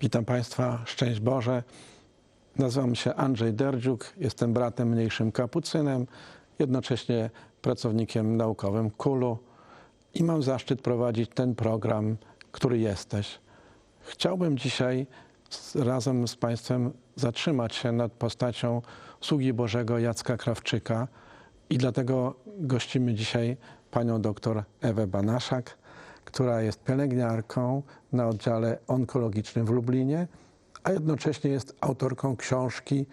Witam Państwa, szczęść Boże. Nazywam się Andrzej Derdziuk, jestem bratem mniejszym kapucynem, jednocześnie pracownikiem naukowym KULU i mam zaszczyt prowadzić ten program, który jesteś. Chciałbym dzisiaj razem z Państwem zatrzymać się nad postacią sługi Bożego Jacka Krawczyka i dlatego gościmy dzisiaj panią doktor Ewę Banaszak, która jest pielęgniarką na oddziale onkologicznym w Lublinie, a jednocześnie jest autorką książki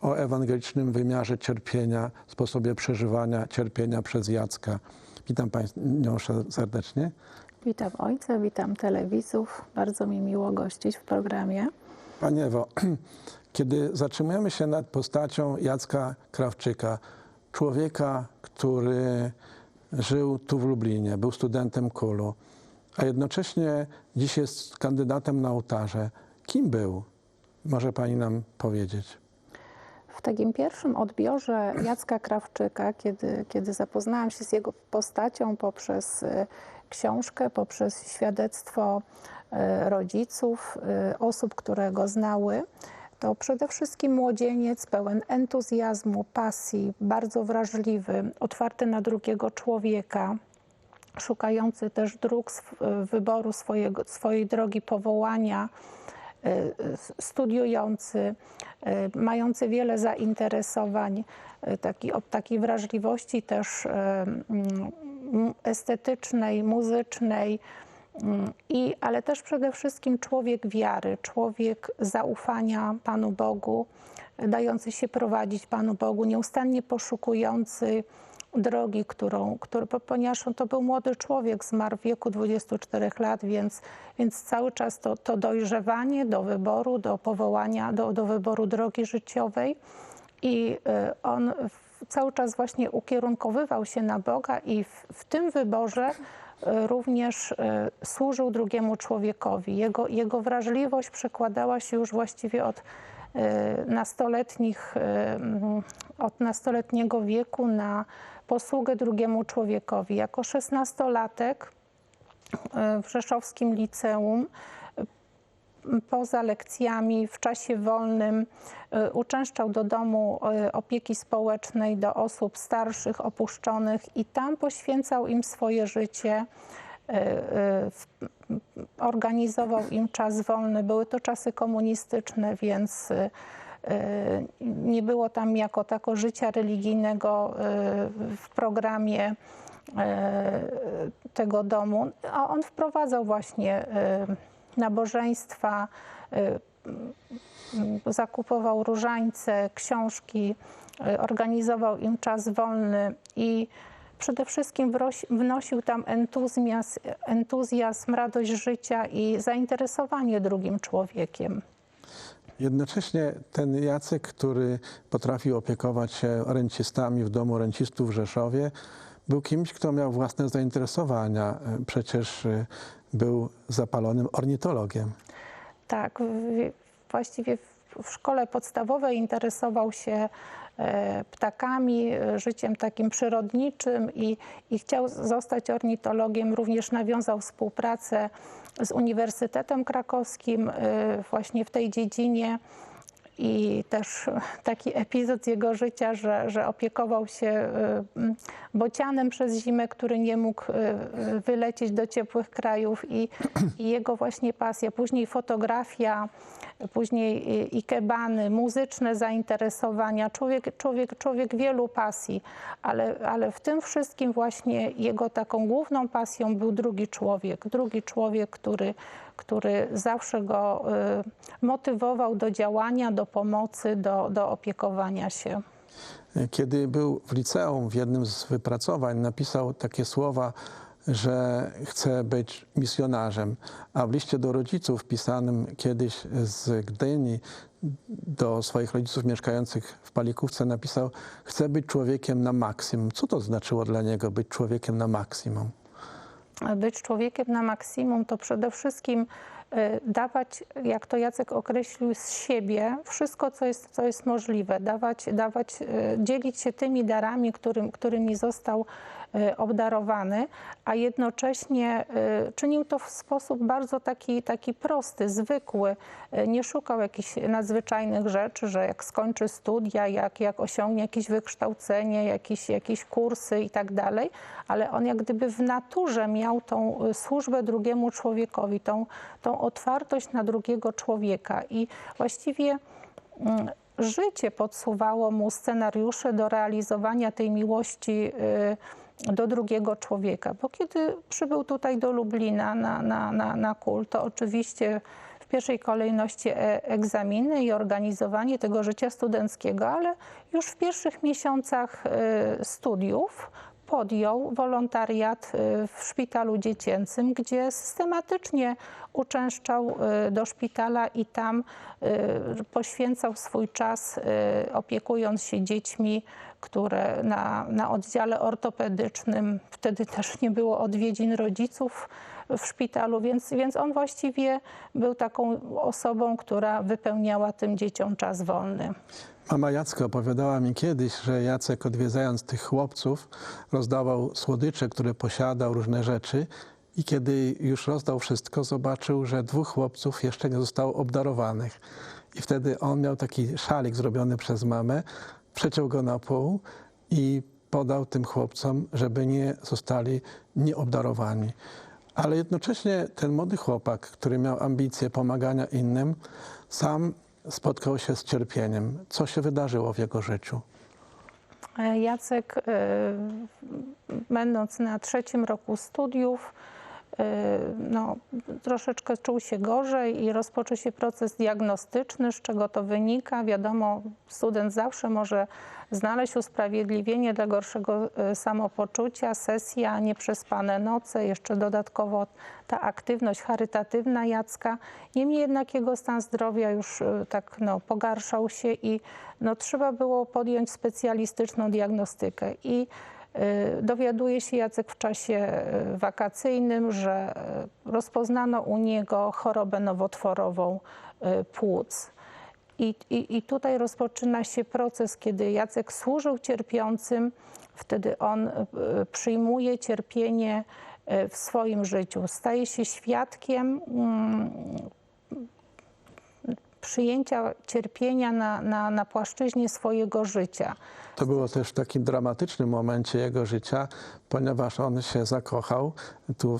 o ewangelicznym wymiarze cierpienia, sposobie przeżywania cierpienia przez Jacka. Witam Panią serdecznie. Witam ojca, witam telewizów. Bardzo mi miło gościć w programie. Pani Ewo, kiedy zatrzymujemy się nad postacią Jacka Krawczyka, człowieka, który żył tu w Lublinie, był studentem KULU, a jednocześnie dziś jest kandydatem na ołtarze. Kim był? Może pani nam powiedzieć. W takim pierwszym odbiorze Jacka Krawczyka, kiedy, kiedy zapoznałam się z jego postacią poprzez y, książkę, poprzez świadectwo y, rodziców, y, osób, które go znały, to przede wszystkim młodzieniec pełen entuzjazmu, pasji, bardzo wrażliwy, otwarty na drugiego człowieka, szukający też dróg sw- wyboru swojego, swojej drogi powołania, y, studiujący, y, mający wiele zainteresowań, taki, o takiej wrażliwości też estetycznej, muzycznej, mm, i, ale też przede wszystkim człowiek wiary, człowiek zaufania Panu Bogu, dający się prowadzić Panu Bogu, nieustannie poszukujący drogi, którą, który, ponieważ on to był młody człowiek, zmarł w wieku 24 lat, więc, więc cały czas to, to dojrzewanie do wyboru, do powołania, do, do wyboru drogi życiowej i y, on cały czas właśnie ukierunkowywał się na Boga i w, w tym wyborze y, również y, służył drugiemu człowiekowi. Jego, jego wrażliwość przekładała się już właściwie od nastoletnich, y, mm, od nastoletniego wieku na posługę drugiemu człowiekowi. Jako szesnastolatek y, w Rzeszowskim Liceum y, poza lekcjami w czasie wolnym y, uczęszczał do domu y, opieki społecznej do osób starszych, opuszczonych i tam poświęcał im swoje życie. Y, w- Organizował im czas wolny. Były to czasy komunistyczne, więc y, nie było tam jako tako życia religijnego w programie tego domu, a on wprowadzał właśnie nabożeństwa, zakupował różańce, książki, organizował im czas wolny i przede wszystkim wnosił tam entuzjazm, entuzjazm, radość życia i zainteresowanie drugim człowiekiem. Jednocześnie ten Jacek, który potrafił opiekować się rencistami w domu rencistów w Rzeszowie, był kimś, kto miał własne zainteresowania. Przecież e, był zapalonym ornitologiem. Tak, właściwie w- szkole podstawowej interesował się ptakami, e, życiem takim przyrodniczym i, i chciał zostać ornitologiem. Również nawiązał współpracę z Uniwersytetem Krakowskim e, właśnie w tej dziedzinie. I też taki epizod z jego życia, że, że opiekował się e, m, bocianem przez zimę, który nie mógł e, wylecieć do ciepłych krajów i, i jego właśnie pasja, później fotografia, później i- ikebany, muzyczne zainteresowania, człowiek, człowiek, człowiek wielu pasji, ale, ale w tym wszystkim właśnie jego taką główną pasją był drugi człowiek, drugi człowiek, który, który zawsze go y, motywował do działania, do pomocy, do, do opiekowania się. Kiedy był w liceum, w jednym z wypracowań napisał takie słowa, że chce być misjonarzem, a w liście do rodziców pisanym kiedyś z Gdyni do swoich rodziców mieszkających w Palikówce napisał, chce być człowiekiem na maksimum. Co to znaczyło dla niego być człowiekiem na maksimum? Być człowiekiem na maksimum, to przede wszystkim y, dawać, jak to Jacek określił, z siebie wszystko, co jest, co jest możliwe, dawać, dawać, y, dzielić się tymi darami, którym, którymi został obdarowany, a jednocześnie y, czynił to w sposób bardzo taki, taki prosty, zwykły. Y, Nie szukał jakichś nadzwyczajnych rzeczy, że jak skończy studia, jak, jak osiągnie jakieś wykształcenie, jakieś, jakieś kursy i tak dalej, ale on jak gdyby w naturze miał tą y, służbę drugiemu człowiekowi, tą, tą otwartość na drugiego człowieka i właściwie mm, życie podsuwało mu scenariusze do realizowania tej miłości y, do drugiego człowieka. Bo kiedy przybył tutaj do Lublina na, na, na, na to oczywiście w pierwszej kolejności e- egzaminy i organizowanie tego życia studenckiego, ale już w pierwszych miesiącach y, studiów podjął wolontariat y, w szpitalu dziecięcym, gdzie systematycznie uczęszczał do szpitala i tam poświęcał swój czas opiekując się dziećmi, które na, na oddziale ortopedycznym, wtedy też nie było odwiedzin rodziców w szpitalu, więc, więc on właściwie był taką osobą, która wypełniała tym dzieciom czas wolny. Mama Jacka opowiadała mi kiedyś, że Jacek odwiedzając tych chłopców rozdawał słodycze, które posiadał, różne rzeczy i kiedy już rozdał wszystko, zobaczył, że dwóch chłopców jeszcze nie zostało obdarowanych. I wtedy on miał taki szalik zrobiony przez mamę, przeciął go na pół i podał tym chłopcom, żeby nie zostali nieobdarowani. Ale jednocześnie ten młody chłopak, który miał ambicje pomagania innym, sam spotkał się z cierpieniem. Co się wydarzyło w jego życiu? E, Jacek, e, będąc na trzecim roku studiów, no, troszeczkę czuł się gorzej i rozpoczął się proces diagnostyczny, z czego to wynika. Wiadomo, student zawsze może znaleźć usprawiedliwienie dla gorszego e, samopoczucia, sesja, nieprzespane noce, jeszcze dodatkowo ta aktywność charytatywna Jacka. Niemniej jednak jego stan zdrowia już e, tak no, pogarszał się i no, trzeba było podjąć specjalistyczną diagnostykę. I y, dowiaduje się Jacek w czasie y, wakacyjnym, że y, rozpoznano u niego chorobę nowotworową y, płuc. I, i, I tutaj rozpoczyna się proces, kiedy Jacek służył cierpiącym, wtedy on y, przyjmuje cierpienie y, w swoim życiu, staje się świadkiem mm, przyjęcia cierpienia na, na, na płaszczyźnie swojego życia. To było też w takim dramatycznym momencie jego życia, ponieważ on się zakochał tu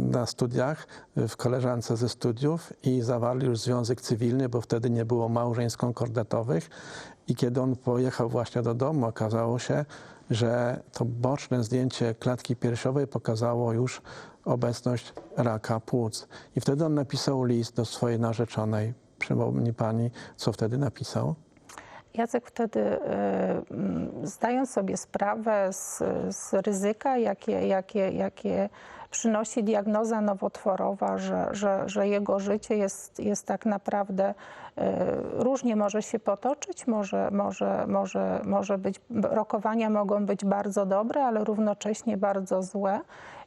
na studiach w koleżance ze studiów i zawarli już związek cywilny, bo wtedy nie było małżeństw konkordatowych. I kiedy on pojechał właśnie do domu, okazało się, że to boczne zdjęcie klatki piersiowej pokazało już obecność raka płuc. I wtedy on napisał list do swojej narzeczonej. Przypomni pani, co wtedy napisał? Jacek wtedy, y, mm, zdając sobie sprawę z, z ryzyka, jakie, jakie, jakie przynosi diagnoza nowotworowa, że, że, że jego życie jest, jest tak naprawdę y, różnie może się potoczyć, może, może, może, może być, rokowania mogą być bardzo dobre, ale równocześnie bardzo złe.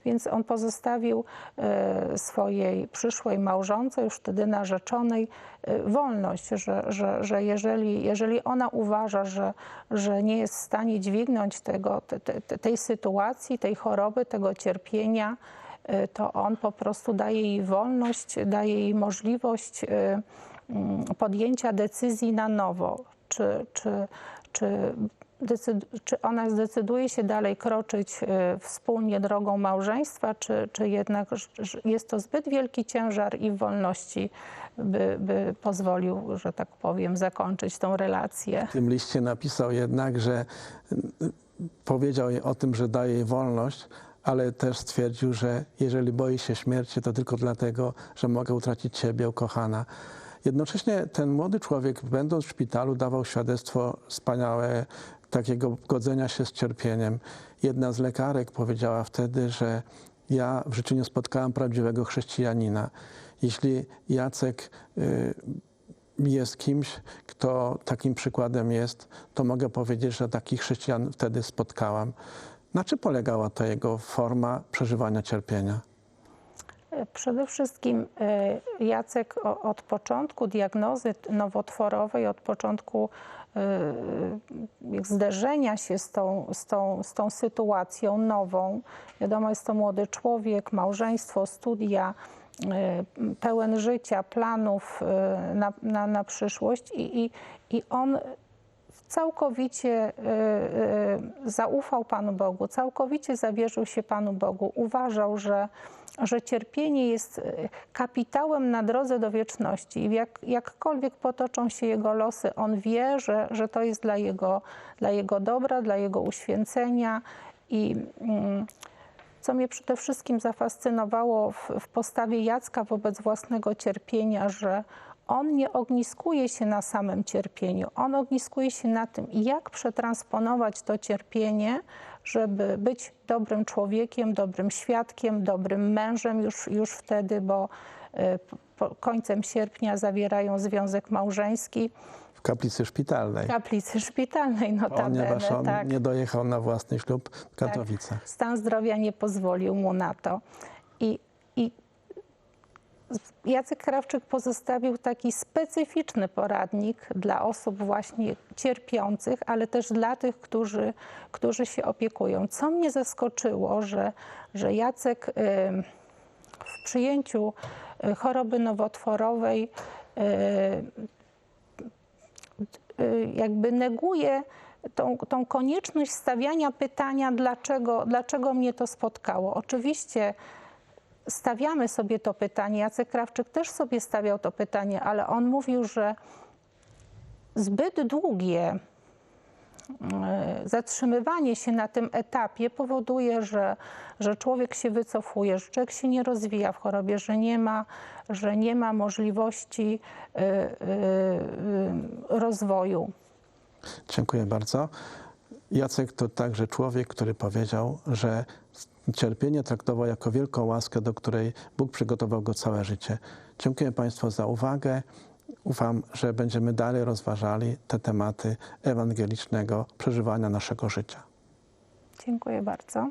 Więc on pozostawił y, swojej przyszłej małżonce, już wtedy narzeczonej, y, wolność, że, że, że jeżeli, jeżeli ona uważa, że, że nie jest w stanie dźwignąć tego, te, te, tej sytuacji, tej choroby, tego cierpienia, to on po prostu daje jej wolność, daje jej możliwość y, mm, podjęcia decyzji na nowo, czy, czy, czy, czy ona zdecyduje się dalej kroczyć y, wspólnie drogą małżeństwa, czy, czy jednak jest to zbyt wielki ciężar i wolności by, by pozwolił, że tak powiem, zakończyć tą relację. W tym liście napisał jednak, że y, powiedział jej o tym, że daje jej wolność, ale też stwierdził, że jeżeli boi się śmierci, to tylko dlatego, że mogę utracić ciebie, ukochana. Jednocześnie ten młody człowiek, będąc w szpitalu, dawał świadectwo wspaniałe takiego godzenia się z cierpieniem. Jedna z lekarek powiedziała wtedy, że ja w życiu nie spotkałam prawdziwego chrześcijanina. Jeśli Jacek y, jest kimś, kto takim przykładem jest, to mogę powiedzieć, że takich chrześcijan wtedy spotkałam. Na czym polegała ta jego forma przeżywania cierpienia? Y, Przede wszystkim y, Jacek od początku diagnozy nowotworowej, od początku y, zderzenia się z tą, z, tą, z tą sytuacją nową, wiadomo, jest to młody człowiek, małżeństwo, studia, pełen życia, planów na, na, na przyszłość i, i, i on całkowicie y, y, zaufał Panu Bogu, całkowicie zawierzył się Panu Bogu. Uważał, że, że cierpienie jest y, kapitałem na drodze do wieczności i jak, jakkolwiek potoczą się jego losy, on wie, że, że to jest dla jego, dla jego dobra, dla jego uświęcenia i mm, co mnie przede wszystkim zafascynowało w, w postawie Jacka wobec własnego cierpienia, że on nie ogniskuje się na samym cierpieniu, on ogniskuje się na tym, jak przetransponować to cierpienie, żeby być dobrym człowiekiem, dobrym świadkiem, dobrym mężem już, już wtedy, bo po, końcem sierpnia zawierają związek małżeński W kaplicy szpitalnej, w kaplicy szpitalnej notabene. ponieważ on tak. nie dojechał na własny ślub w Katowicach. Stan zdrowia nie pozwolił mu na to. I, i Jacek Krawczyk pozostawił taki specyficzny poradnik dla osób właśnie cierpiących, ale też dla tych, którzy, którzy się opiekują. Co mnie zaskoczyło, że, że Jacek ym, w przyjęciu y, choroby nowotworowej y, y, jakby neguje tą, tą konieczność stawiania pytania, dlaczego, dlaczego mnie to spotkało. Oczywiście stawiamy sobie to pytanie, Jacek Krawczyk też sobie stawiał to pytanie, ale on mówił, że zbyt długie e, zatrzymywanie się na tym etapie powoduje, że, że człowiek się wycofuje, że człowiek się nie rozwija w chorobie, że nie ma, że nie ma możliwości y, y, rozwoju. Dziękuję bardzo. Jacek to także człowiek, który powiedział, że cierpienie traktował jako wielką łaskę, do której Bóg przygotował go całe życie. Dziękuję Państwu za uwagę. Ufam, że będziemy dalej rozważali te tematy ewangelicznego przeżywania naszego życia. Dziękuję bardzo.